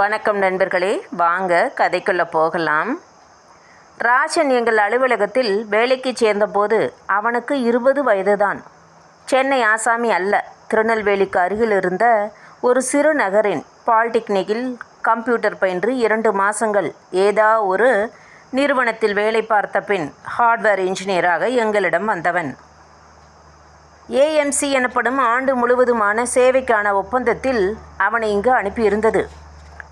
வணக்கம் நண்பர்களே. வாங்க கதைக்குள்ள போகலாம். ராஜன் எங்கள் அலுவலகத்தில் வேலைக்கு சேர்ந்தபோது அவனுக்கு இருபது வயதுதான். சென்னை ஆசாமி அல்ல திருநெல்வேலிக்கு அருகில் இருந்த ஒரு சிறு நகரின் பாலிடெக்னிக்கில் கம்ப்யூட்டர் பயின்று இரண்டு மாதங்கள் ஏதா ஒரு நிறுவனத்தில் வேலை பார்த்த பின் ஹார்ட்வேர் இன்ஜினியராக எங்களிடம் வந்தவன். ஏஎம்சி எனப்படும் ஆண்டு முழுவதுமான சேவைக்கான ஒப்பந்தத்தில் அவனை இங்கு அனுப்பியிருந்தது.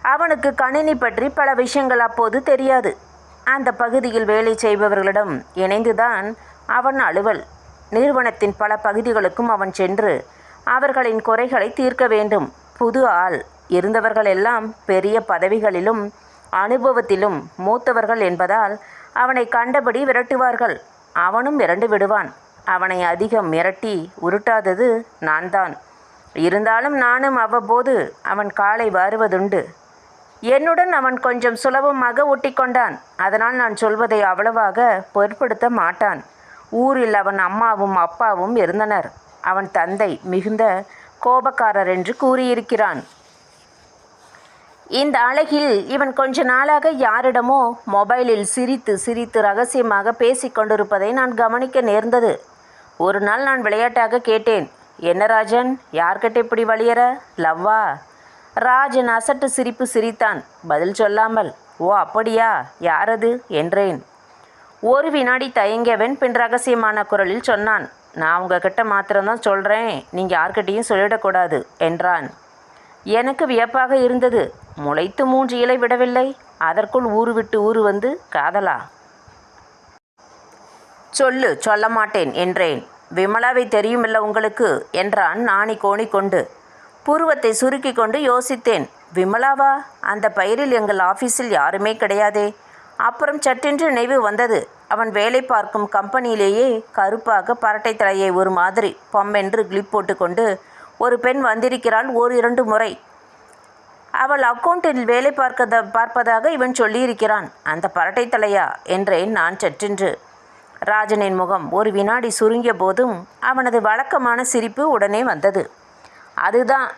அவனுக்கு கணினி பற்றி பல விஷயங்கள் அப்போது தெரியாது. அந்த பகுதியில் வேலை செய்பவர்களிடம் இணைந்துதான் அவன் அலுவல். நிறுவனத்தின் பல பகுதிகளுக்கும் அவன் சென்று அவர்களின் குறைகளை தீர்க்க வேண்டும். புது ஆள் இருந்தவர்கள் எல்லாம் பெரிய பதவிகளிலும் அனுபவத்திலும் மூத்தவர்கள் என்பதால் அவனை கண்டபடி விரட்டுவார்கள். அவனும் மிரண்டு விடுவான். அவனை அதிகம் மிரட்டி உருட்டாதது நான் தான் இருந்தாலும் நானும் அவ்வப்போது அவன் காலை வாருவதுண்டு. என்னுடன் அவன் கொஞ்சம் சுலபமாக ஒட்டிக்கொண்டான் அதனால் நான் சொல்வதை அவ்வளவாக பொருட்படுத்த மாட்டான். ஊரில் அவன் அம்மாவும் அப்பாவும் இருந்தனர். அவன் தந்தை மிகுந்த கோபக்காரர் என்று கூறியிருக்கிறான். இந்த அழகில் இவன் கொஞ்ச நாளாக யாரிடமோ மொபைலில் சிரித்து சிரித்து ரகசியமாக பேசிக் கொண்டிருப்பதை நான் கவனிக்க நேர்ந்தது. ஒரு நாள் நான் விளையாட்டாக கேட்டேன். என்ன ராஜன் யார்கிட்ட இப்படி வழியற? லவ்வா? ராஜன் அசட்டு சிரிப்பு சிரித்தான். பதில் சொல்லாமல் ஓ அப்படியா? யாரது? என்றேன். ஒரு வினாடி தயங்கியவன் பின் ரகசியமான குரலில் சொன்னான் நான் உங்ககிட்ட மாத்திரம்தான் சொல்கிறேன் நீங்கள் யார்கிட்டையும் சொல்லிடக்கூடாது என்றான். எனக்கு வியப்பாக இருந்தது. முளைத்து மூன்று இலை விடவில்லை. அதற்குள் ஊரு விட்டு ஊரு வந்து காதலா? சொல்லு சொல்ல மாட்டேன் என்றேன். விமலாவை தெரியுமில்ல உங்களுக்கு? என்றான் நாணி கோணிக்கொண்டு. புருவத்தை சுருக்கி கொண்டு யோசித்தேன். விமலாவா? அந்த பயிரில் எங்கள் ஆஃபீஸில் யாருமே கிடையாதே. அப்புறம் சட்டென்று நினைவு வந்தது. அவன் வேலை பார்க்கும் கம்பெனியிலேயே கருப்பாக பரட்டை தலையை ஒரு மாதிரி பொம்மென்று கிளிப் போட்டுக்கொண்டு ஒரு பெண் வந்திருக்கிறாள் ஓர் இரண்டு முறை. அவள் அக்கௌண்டில் வேலை பார்க்கத பார்ப்பதாக இவன் சொல்லியிருக்கிறான். அந்த பரட்டை தலையா? என்றேன் நான் சற்றென்று ராஜனின் முகம் ஒரு வினாடி சுருங்கிய போதும் அவனது வழக்கமான சிரிப்பு உடனே வந்தது. அதுதான்.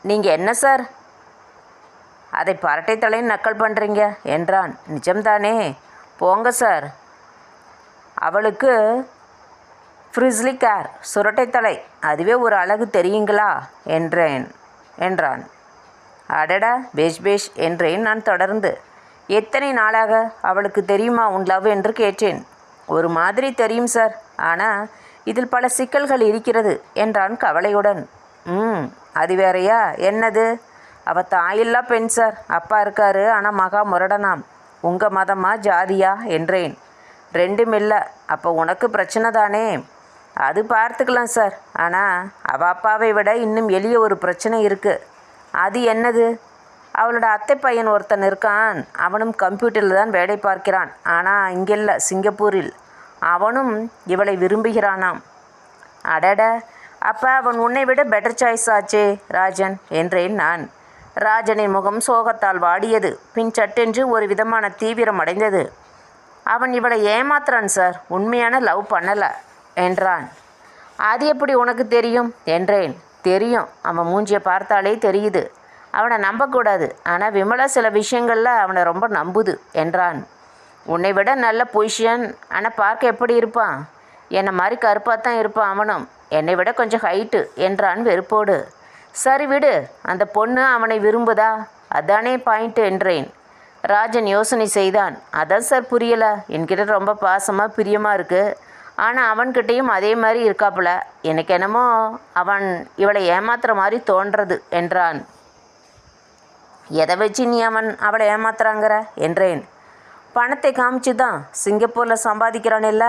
நீங்கள் என்ன சார்? அதை பரட்டைத்தலைன்னு நக்கல் பண்ணுறீங்க என்றான். நிஜம்தானே? போங்க சார். அவளுக்கு ஃப்ரிஸ்லி கேர் சுரட்டைத்தலை அதுவே ஒரு அழகு தெரியுங்களா? என்றேன் என்றான். அடடா பேஷ் பேஷ் என்றேன் நான் தொடர்ந்து. எத்தனை நாளாக அவளுக்கு தெரியுமா உன் லவ் என்று கேட்டேன். ஒரு மாதிரி தெரியும் சார். ஆனால் இதில் பல சிக்கல்கள் இருக்கிறது என்றான் கவலையுடன். ம். அது வேறையா? என்னது? அவள் தாயில்லா பெண் சார். அப்பா இருக்காரு ஆனால் மகா முரடனாம். உங்கள் மதமா ஜாதியா? என்றேன். ரெண்டும் இல்லை. அப்போ உனக்கு பிரச்சனை தானே? அது பார்த்துக்கலாம் சார். ஆனால் அவள் அப்பாவை விட இன்னும் எளிய ஒரு பிரச்சனை இருக்குது அது என்னது? அவளோட அத்தை பையன் ஒருத்தன் இருக்கான். அவனும் கம்ப்யூட்டரில் தான் வேலை பார்க்கிறான். ஆனால் இங்கில்ல சிங்கப்பூரில். அவனும் இவளை விரும்புகிறானாம். அடட. அப்போ அவன் உன்னை விட பெட்டர் சாய்ஸ் ஆச்சே ராஜன் என்றேன் நான். ராஜனின் முகம் சோகத்தால் வாடியது பின் சட்டென்று ஒரு விதமான தீவிரம் அடைந்தது. அவன் இவளை ஏமாத்துறான் சார் உண்மையான லவ் பண்ணலை என்றான். அது எப்படி உனக்கு தெரியும் என்றேன். தெரியும். அவன் மூஞ்சியை பார்த்தாலே தெரியுது. அவனை நம்பக்கூடாது. ஆனால் விமலா சில விஷயங்களில் அவனை ரொம்ப நம்புது என்றான். உன்னை விட நல்ல பொசிஷன் ஆனால் பார்க்க எப்படி இருப்பான்? என்னை மாதிரி கருப்பாக தான் இருப்பான் அவனும். என்னை விட கொஞ்சம் ஹைட்டு என்றான் வெறுப்போடு. சரி விடு அந்த பொண்ணு அவனை விரும்புதா? அதானே பாயிண்ட் என்றேன். ராஜன் யோசனை செய்தான். அதான் சார் புரியலை. என்கிட்ட ரொம்ப பாசமாக பிரியமாக இருக்குது ஆனால் அவன்கிட்டையும் அதே மாதிரி இருக்காப்புல. எனக்கு என்னமோ அவன் இவளை ஏமாத்துற மாதிரி தோன்றது என்றான். எதை வச்சு நீ அவன் அவளை ஏமாத்துறாங்கிற? என்றேன். பணத்தை காமிச்சு தான் சிங்கப்பூரில் சம்பாதிக்கிறானில்ல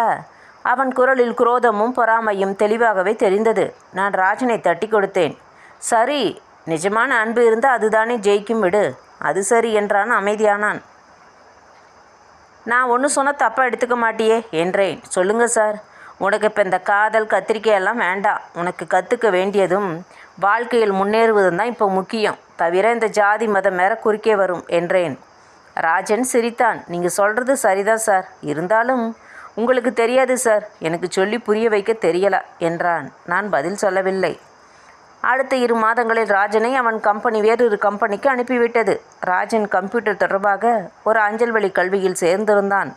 அவன் குரலில் குரோதமும் பொறாமையும் தெளிவாகவே தெரிந்தது. நான் ராஜனை தட்டி கொடுத்தேன். சரி நிஜமான அன்பு இருந்தால் அதுதானே ஜெயிக்கும் விடு. அது சரி என்றான் அமைதியானான். நான் ஒன்று சொன்ன தப்பாக எடுத்துக்க மாட்டியே என்றேன். சொல்லுங்கள் சார். உனக்கு இப்போ இந்த காதல் கத்திரிக்கையெல்லாம் வேண்டாம் உனக்கு கற்றுக்க வேண்டியதும் வாழ்க்கையில் முன்னேறுவதும் தான் இப்போ முக்கியம். தவிர இந்த ஜாதி மதம் மேற குறுக்கே வரும் என்றேன். ராஜன் சிரித்தான். நீங்கள் சொல்கிறது சரிதான் சார். இருந்தாலும் உங்களுக்கு தெரியாது சார். எனக்கு சொல்லி புரிய வைக்க தெரியல என்றான். நான் பதில் சொல்லவில்லை. அடுத்த இரு மாதங்களில் ராஜனை அவன் கம்பெனி வேறொரு கம்பெனிக்கு அனுப்பிவிட்டது. ராஜன் கம்ப்யூட்டர் தொடர்பாக ஒரு அஞ்சல் வழி கல்வியில் சேர்ந்திருந்தான்.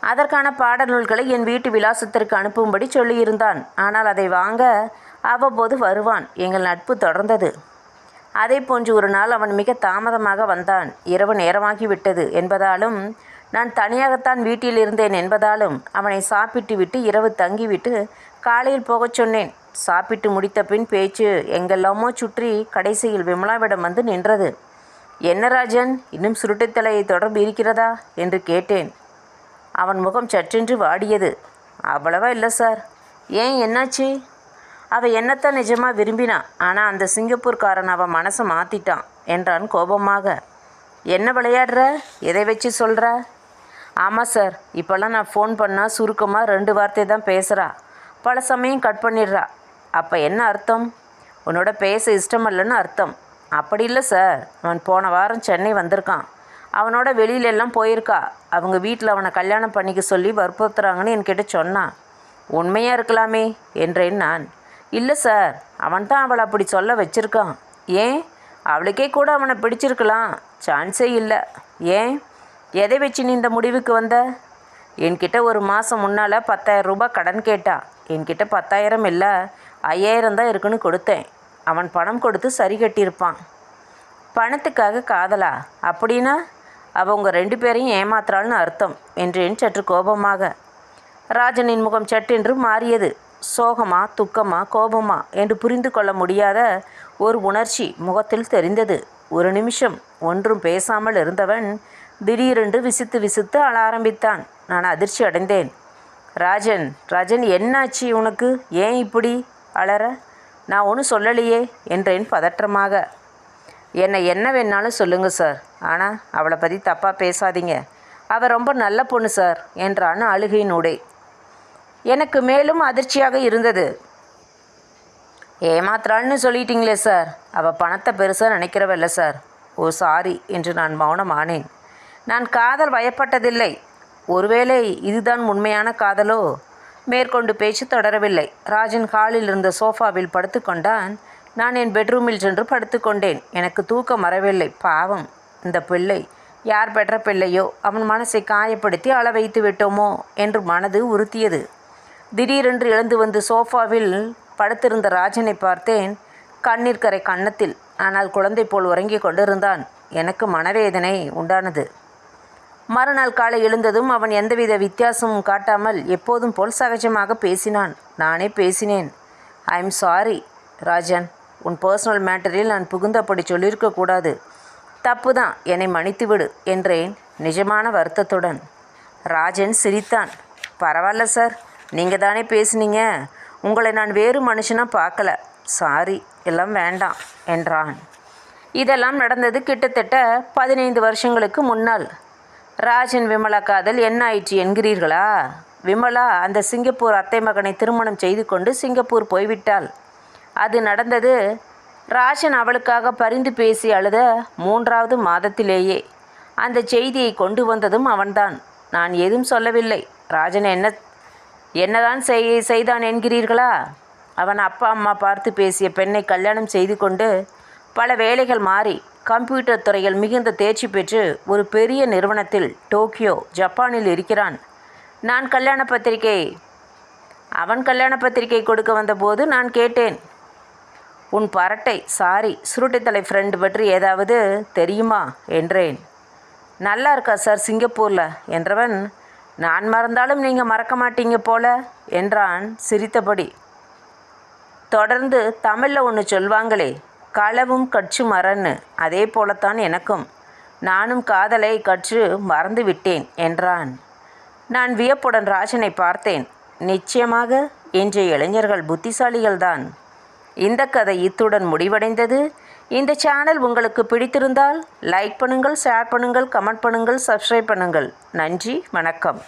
அதற்கான பாடநூல்களை என் வீட்டு விலாசத்திற்கு அனுப்பும்படி சொல்லியிருந்தான். ஆனால் அதை வாங்க அவ்வப்போது வருவான். எங்கள் நட்பு தொடர்ந்தது. அதே போன்று ஒரு நாள் அவன் மிக தாமதமாக வந்தான். இரவு நேரமாகிவிட்டது என்பதாலும் நான் தனியாகத்தான் வீட்டில் இருந்தேன் என்பதாலும் அவனை சாப்பிட்டு விட்டு இரவு தங்கிவிட்டு காலையில் போகச் சொன்னேன். சாப்பிட்டு முடித்த பின் பேச்சு எங்கெல்லாமோ சுற்றி கடைசியில் விமலாவிடம் வந்து நின்றது. என்ன ராஜன் இன்னும் சுருட்டைத்தலையை தொடர்பு இருக்கிறதா? என்று கேட்டேன். அவன் முகம் சற்றென்று வாடியது. அவ்வளவா இல்லை சார். ஏன் என்னாச்சு? அவள் என்னத்தான் நிஜமாக விரும்பினா ஆனால் அந்த சிங்கப்பூர்காரன் அவன் மனசை மாற்றிட்டான் என்றான் கோபமாக. என்ன விளையாடுற? எதை வச்சு சொல்கிற ஆமாம் சார். இப்போல்லாம் நான் ஃபோன் பண்ணால் சுருக்கமாக ரெண்டு வார்த்தை தான் பேசுகிறா பல சமயம் கட் பண்ணிடுறா. அப்போ என்ன அர்த்தம்? உன்னோட பேச இஷ்டம் இல்லைன்னு அர்த்தம். அப்படி இல்லை சார். அவன் போன வாரம் சென்னை வந்திருக்கான். அவனோட வெளியில எல்லாம் போயிருக்கா. அவங்க வீட்டில் அவனை கல்யாணம் பண்ணிக்க சொல்லி வற்புறுத்துறாங்கன்னு என்கிட்ட சொன்னான் உண்மையாக இருக்கலாமே என்றேன் நான். இல்லை சார். அவன் தான் அவளை அப்படி சொல்ல வச்சிருக்கான். ஏன்? அவளுக்கே கூட அவனை பிடிச்சிருக்கலாம். சான்ஸே இல்லை. ஏன்? எதை வச்சு நீ இந்த முடிவுக்கு வந்த? என்கிட்ட ஒரு மாதம் முன்னால் பத்தாயிரம் ரூபாய் கடன் கேட்டா. என்கிட்ட பத்தாயிரம் இல்லை ஐயாயிரம் தான் இருக்குன்னு கொடுத்தேன். அவன் பணம் கொடுத்து சரி கட்டியிருப்பான். பணத்துக்காக காதலா? அப்படின்னா அவங்க ரெண்டு பேரையும் ஏமாத்துறாள்னு அர்த்தம் என்றேன் சற்று கோபமாக. ராஜனின் முகம் சட்டென்று மாறியது. சோகமா துக்கமா கோபமா என்று புரிந்து கொள்ள முடியாத ஒரு உணர்ச்சி முகத்தில் தெரிந்தது. ஒரு நிமிஷம் ஒன்றும் பேசாமல் இருந்தவன் திடீரென்று விசித்து விசித்து அழ ஆரம்பித்தான். நான் அதிர்ச்சி அடைந்தேன். ராஜன் ராஜன் என்னாச்சு உனக்கு? ஏன் இப்படி அலற? நான் ஒன்றும் சொல்லலையே என்றேன் பதற்றமாக. என்னை என்ன வேணாலும் சொல்லுங்கள் சார். ஆனால் அவளை பற்றி தப்பாக பேசாதீங்க. அவள் ரொம்ப நல்ல பொண்ணு சார் என்றான் அழுகையினூடே எனக்கு மேலும் அதிர்ச்சியாக இருந்தது. ஏமாத்துறான்னு சொல்லிட்டீங்களே சார். அவள் பணத்தை பெருசாக நினைக்கிறவல்ல சார். ஓ சாரி என்று நான் மௌனமானேன். நான் காதல் வயப்பட்டதில்லை. ஒருவேளை இதுதான் உண்மையான காதலோ? மேற்கொண்டு பேச்சு தொடரவில்லை. ராஜன் ஹாலில் இருந்த சோஃபாவில் படுத்துக்கொண்டான் நான் என் பெட்ரூமில் சென்று படுத்துக்கொண்டேன் எனக்கு தூக்கம் வரவில்லை. பாவம். இந்த பிள்ளை யார் பெற்ற பிள்ளையோ? அவன் மனசை காயப்படுத்தி அள வைத்து விட்டோமோ? என்று மனது உறுத்தியது. திடீரென்று எழுந்து வந்து சோஃபாவில் படுத்திருந்த ராஜனை பார்த்தேன். கண்ணீர் கரை கன்னத்தில். ஆனால் குழந்தை போல் உறங்கிக் கொண்டிருந்தான். எனக்கு மனவேதனை உண்டானது. மறுநாள் காலை எழுந்ததும் அவன் எந்தவித வித்தியாசமும் காட்டாமல் எப்போதும் போல் சகஜமாக பேசினான். நானே பேசினேன். I am sorry Rajan. உன் பர்சனல் மேட்டரில் நான் புகுந்தபடி சொல்லியிருக்கக்கூடாது தப்பு தான் என்னை மன்னித்து விடு என்றேன் நிஜமான வருத்தத்துடன். ராஜன் சிரித்தான். பரவாயில்ல சார் நீங்கள் தானே பேசுனீங்க. உங்களை நான் வேறு மனுஷனாக பார்க்கல. சாரி எல்லாம் வேண்டாம் என்றான். இதெல்லாம் நடந்தது கிட்டத்தட்ட பதினைந்து வருஷங்களுக்கு முன்னால். ராஜன் விமலா காதல் என்ன ஆயிற்று என்கிறீர்களா? விமலா அந்த சிங்கப்பூர் அத்தை மகனை திருமணம் செய்து கொண்டு சிங்கப்பூர் போய்விட்டாள். அது நடந்தது ராஜன் அவளுக்காக பரிந்து பேசி அழுத மூன்றாவது மாதத்திலேயே. அந்த செய்தியை கொண்டு வந்ததும் அவன்தான். நான் எதுவும் சொல்லவில்லை. ராஜன் என்ன என்னதான் செய் செய்தான் என்கிறீர்களா? அவன் அப்பா அம்மா பார்த்து பேசிய பெண்ணை கல்யாணம் செய்து கொண்டு பல வேலைகள் மாறி கம்ப்யூட்டர் துறையில் மிகுந்த தேர்ச்சி பெற்று ஒரு பெரிய நிறுவனத்தில் டோக்கியோ ஜப்பானில் இருக்கிறான். நான் கல்யாண பத்திரிகை அவன் கல்யாண பத்திரிகை கொடுக்க வந்தபோது நான் கேட்டேன். உன் பரட்டை சாரி சுருட்டைத்தலை ஃப்ரெண்டு பற்றி ஏதாவது தெரியுமா? என்றேன். நல்லா இருக்கா சார் சிங்கப்பூரில்? என்றவன் நான் மறந்தாலும் நீங்கள் மறக்க மாட்டீங்க போல என்றான் சிரித்தபடி. தொடர்ந்து தமிழில் ஒன்று சொல்வாங்களே களவும் கற்று மறன்னு. அதே போலத்தான் எனக்கும். நானும் காதலை கற்று மறந்து விட்டேன் என்றான். நான் வியப்புடன் ராஜனை பார்த்தேன். நிச்சயமாக இன்றைய இளைஞர்கள் புத்திசாலிகள்தான். இந்த கதை இத்துடன் முடிவடைந்தது. இந்த சேனல் உங்களுக்கு பிடித்திருந்தால் லைக் பண்ணுங்கள் ஷேர் பண்ணுங்கள் கமெண்ட் பண்ணுங்கள் சப்ஸ்கிரைப் பண்ணுங்கள். நன்றி வணக்கம்.